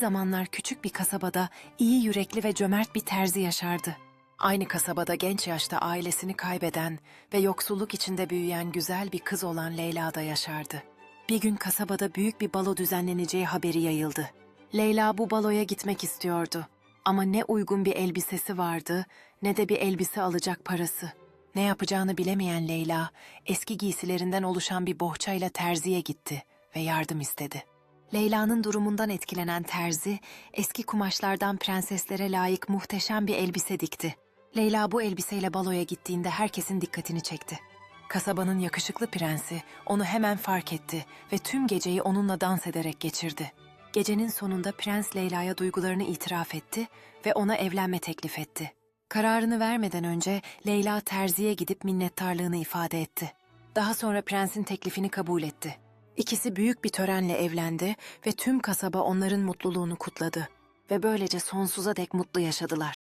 zamanlar küçük bir kasabada iyi yürekli ve cömert bir terzi yaşardı. Aynı kasabada genç yaşta ailesini kaybeden ve yoksulluk içinde büyüyen güzel bir kız olan Leyla da yaşardı. Bir gün kasabada büyük bir balo düzenleneceği haberi yayıldı. Leyla bu baloya gitmek istiyordu. Ama ne uygun bir elbisesi vardı ne de bir elbise alacak parası. Ne yapacağını bilemeyen Leyla, eski giysilerinden oluşan bir bohçayla terziye gitti ve yardım istedi. Leyla'nın durumundan etkilenen terzi, eski kumaşlardan prenseslere layık muhteşem bir elbise dikti. Leyla bu elbiseyle baloya gittiğinde herkesin dikkatini çekti. Kasabanın yakışıklı prensi onu hemen fark etti ve tüm geceyi onunla dans ederek geçirdi. Gecenin sonunda prens Leyla'ya duygularını itiraf etti ve ona evlenme teklif etti. Kararını vermeden önce Leyla terziye gidip minnettarlığını ifade etti. Daha sonra prensin teklifini kabul etti. İkisi büyük bir törenle evlendi ve tüm kasaba onların mutluluğunu kutladı ve böylece sonsuza dek mutlu yaşadılar.